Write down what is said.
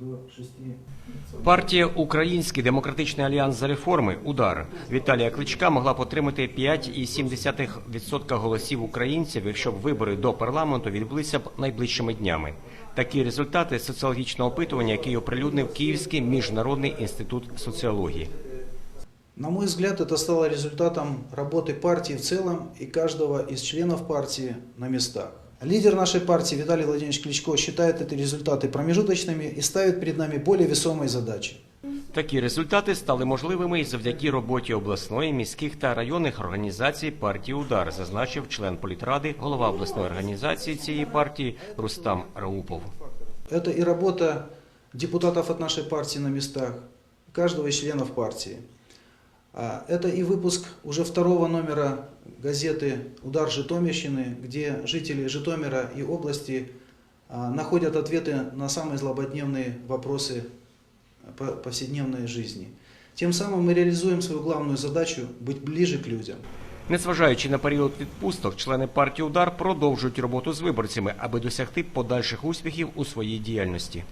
до 6 Партія Український демократичний альянс за реформи Удар Віталія Кличка могла б отримати 5,7% голосів українців, якщо б вибори до парламенту відбулися б найближчими днями. Такі результати соціологічного опитування, який оприлюднив Київський міжнародний інститут соціології. На мой взгляд, это стало результатом работы партии в целом и каждого из членов партии на местах. Лидер нашей партии Виталий Владимирович Кличко считает эти результаты промежуточными и ставит перед нами более весомые задачи. Такі результати стали можливими і завдяки роботі обласної, міських та районних організацій партії Удар, зазначив член політради, голова обласної організації цієї партії Рустам Раупов. Это и работа депутатов от нашей партии на местах, каждого из членов партии. А Это и выпуск уже второго номера газеты «Удар Житомирщины», где жители Житомира и области а, находят ответы на самые злободневные вопросы по- повседневной жизни. Тем самым мы реализуем свою главную задачу – быть ближе к людям. Незважаючи на період відпусток, члени партії Удар продовжують роботу з виборцями, аби досягти подальших успіхів у своїй діяльності.